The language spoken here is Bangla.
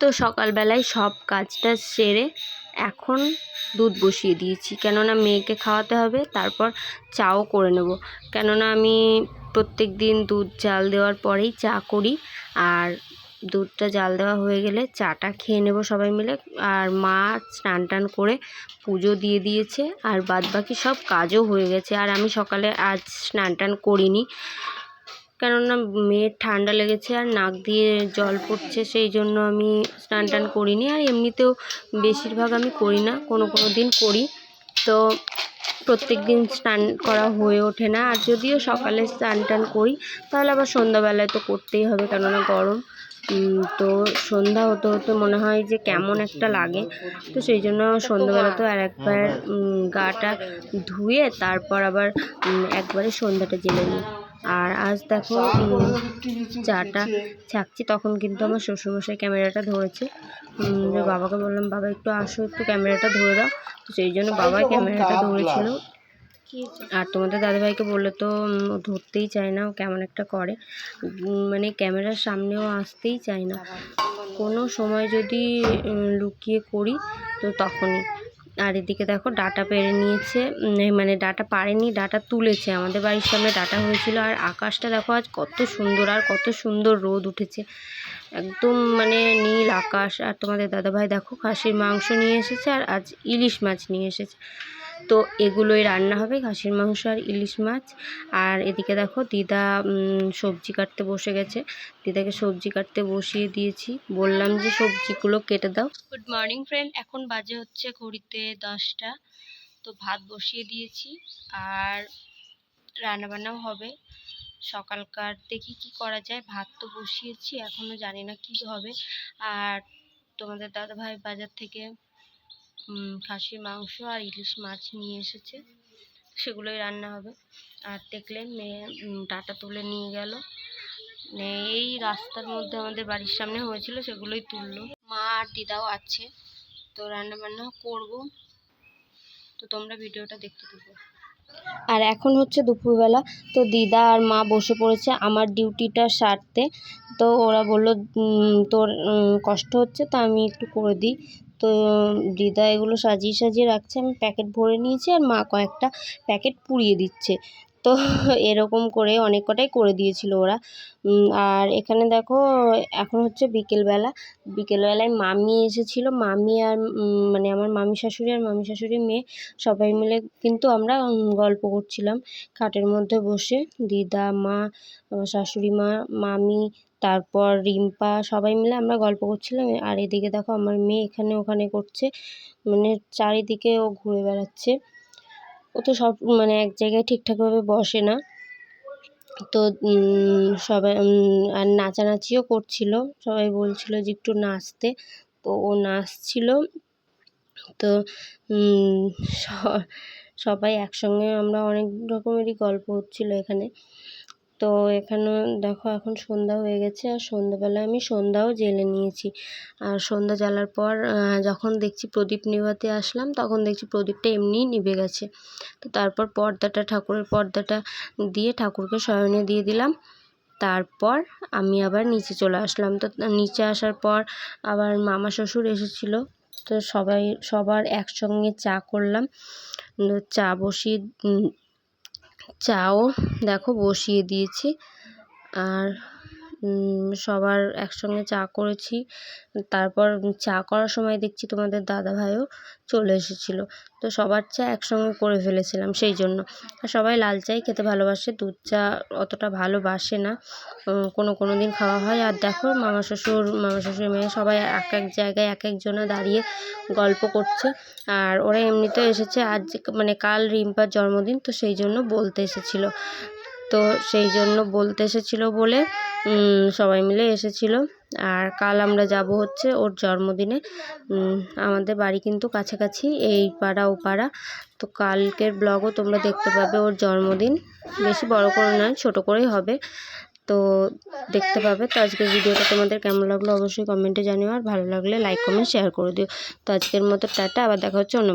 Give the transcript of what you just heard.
তো সকালবেলায় সব কাজটা সেরে এখন দুধ বসিয়ে দিয়েছি। কেননা মেয়েকে খাওয়াতে হবে, তারপর চাও করে নেব। কেননা আমি প্রত্যেক দিন দুধ জাল দেওয়ার পরেই চা করি আর দুধটা জাল দেওয়া হয়ে গেলে চাটা খেয়ে নেব সবাই মিলে। আর মা স্নান টান করে পুজো দিয়ে দিয়েছে আর বাদ বাকি সব কাজও হয়ে গেছে। আর আমি সকালে আজ স্নান টান করিনি। কেননা মেয়ের ঠান্ডা লেগেছে আর নাক দিয়ে জল পড়ছে, সেই জন্য আমি স্নান টান করিনি আর এমনিতেও বেশিরভাগ আমি করি না, কোনো কোনো দিন করি। তো প্রত্যেক দিন স্নান করা হয়ে ওঠে না। আর যদিও সকালে স্নান টান করি, তাহলে আবার সন্ধ্যাবেলায় তো করতেই হবে, কেননা গরম। তো সন্ধ্যা হতে হতে মনে হয় যে কেমন একটা লাগে। তো সেই জন্য সন্ধ্যাবেলাতেও আর একবার গাটা ধুয়ে তারপর আবার একবারে সন্ধ্যাটা জেলে নিই। আর আজ দেখো চাটা ছাকছি, তখন কিন্তু আমার শ্বশুরমশাই ক্যামেরাটা ধরেছে। বাবাকে বললাম, বাবা, একটু আসো, একটু ক্যামেরাটা ধরে দাও। তো সেই জন্য বাবাই ক্যামেরাটা ধরেছিল। আর তোমাদের দাদাভাইকে বললে তো ধরতেই চায় না, ও কেমন একটা করে। মানে ক্যামেরার সামনেও আসতেই চায় না। কোনো সময় যদি লুকিয়ে করি, তো তখনই। আর এদিকে দেখো ডাটা পেরে নিয়েছে মানে ডাটা পারেনি, ডাটা তুলেছে। আমাদের বাড়ির সামনে ডাটা হয়েছিল আর আকাশটা দেখো আজ কত সুন্দর আর কত সুন্দর রোদ উঠেছে। একদম মানে নীল আকাশ। আর তোমাদের দাদাভাই দেখো খাসির মাংস নিয়ে এসেছে আর আজ ইলিশ মাছ নিয়ে এসেছে। তো এগুলোই রান্না হবে, খাসির মাংস আর ইলিশ মাছ। আর এদিকে দেখো দিদা সবজি কাটতে বসে গেছে। দিদাকে সবজি কাটতে বসিয়ে দিয়েছি। বললাম যে সবজিগুলো কেটে দাও। গুড মর্নিং ফ্রেন্ড এখন বাজে হচ্ছে ঘড়িতে দশটা। তো ভাত বসিয়ে দিয়েছি। আর রান্নাবান্নাও হবে। সকালকার দেখি কি করা যায়। ভাত তো বসিয়েছি এখনও জানি না কি হবে। আর তোমাদের দাদাভাই বাজার থেকে খাসির মাংস আর ইলিশ মাছ নিয়ে এসেছে। সেগুলোই রান্না হবে। আর দেখলেন মেয়ে ডাটা তুলে নিয়ে গেল। এই রাস্তার মধ্যে আমাদের বাড়ির সামনে হয়েছিল, সেগুলোই তুললো। মা আর দিদাও আছে, তো রান্না বান্না করব। তো তোমরা ভিডিওটা দেখতে থাকো। আর এখন হচ্ছে দুপুরবেলা, তো দিদা আর মা বসে পড়েছে আমার ডিউটিটা সারতে। তো ওরা বলল তোর কষ্ট হচ্ছে, তো আমি একটু করে দিই। তো দিদা এগুলো সাজিয়ে সাজিয়ে রাখছে। আমি প্যাকেট ভরে নিয়েছি আর মা কয়েকটা প্যাকেট পুড়িয়ে দিচ্ছে। তো এরকম করে অনেক কটাই করে দিয়েছিল ওরা। আর এখানে দেখো, এখন হচ্ছে বিকেলবেলা। বিকেলবেলায় মামি এসেছিল। মামি আর মানে আমার মামি শাশুড়ি আর মামি শাশুড়ির মেয়ে সবাই মিলে কিন্তু আমরা গল্প করছিলাম খাটের মধ্যে বসে। দিদা, মা শাশুড়ি মা, মামি, তারপর রিম্পা সবাই মিলে আমরা গল্প করছিলাম। আর এদিকে দেখো আমার মেয়ে এখানে ওখানে করছে। মানে চারিদিকে ও ঘুরে বেড়াচ্ছে। ও তো সব মানে এক জায়গায় ঠিকঠাকভাবে বসে না। তো সবাই আর নাচানাচিও করছিল। সবাই বলছিল যে একটু নাচতে। তো ও নাচছিল। তো সবাই একসঙ্গে, আমরা অনেক রকমেরই গল্প হচ্ছিল এখানে। তো এখানে দেখো এখন সন্ধ্যা হয়ে গেছে আর সন্ধ্যাবেলায় আমি সন্ধ্যাও জেলে নিয়েছি। আর সন্ধ্যা জ্বালার পর যখন দেখছি প্রদীপ নিভাতে আসলাম, তখন দেখছি প্রদীপটা এমনিই নিভে গেছে। তো তারপর পর্দাটা, ঠাকুরের পর্দাটা দিয়ে ঠাকুরকে শয়নে দিয়ে দিলাম। তারপর আমি আবার নিচে চলে আসলাম। তো নিচে আসার পর আবার মামা শ্বশুর এসেছিল। তো সবাই, সবার একসঙ্গে চা করলাম। চা বসিয়ে চাও দেখো বসিয়ে দিয়েছি। আর সবার একসঙ্গে চা করেছি। তারপর চা করার সময় দেখছি তোমাদের দাদাভাইও চলে এসেছিল। তো সবার চা একসঙ্গে করে ফেলেছিলাম সেই জন্য। আর সবাই লাল চাই খেতে ভালোবাসে, দুধ চা অতটা ভালোবাসে না। কোনো কোনো দিন খাওয়া হয়। আর দেখো মামা শ্বশুর মামা শ্বশুর মেয়ে সবাই এক এক জায়গায় এক একজনে দাঁড়িয়ে গল্প করছে। আর ওরা এমনিতেও এসেছে আজ মানে কাল রিম্পার জন্মদিন, তো সেই জন্য বলতে এসেছিল। তো সেই জন্য বলতে এসেছিল বলে সবাই মিলে এসেছিল। আর কাল আমরা যাব হচ্ছে ওর জন্মদিনে। আমাদের বাড়ি কিন্তু কাছাকাছি, এই পাড়া ও পাড়া। তো কালকের ব্লগও তোমরা দেখতে পাবে ওর জন্মদিন। বেশি বড় করে নয়, ছোট করেই হবে। তো দেখতে পাবে। তো আজকের ভিডিওটা তোমাদের কেমন লাগল অবশ্যই কমেন্টে জানিও। আর ভালো লাগলে লাইক কমেন্ট শেয়ার করে দিও। তো আজকের মতো টাটা। আবার দেখা হচ্ছে অন্য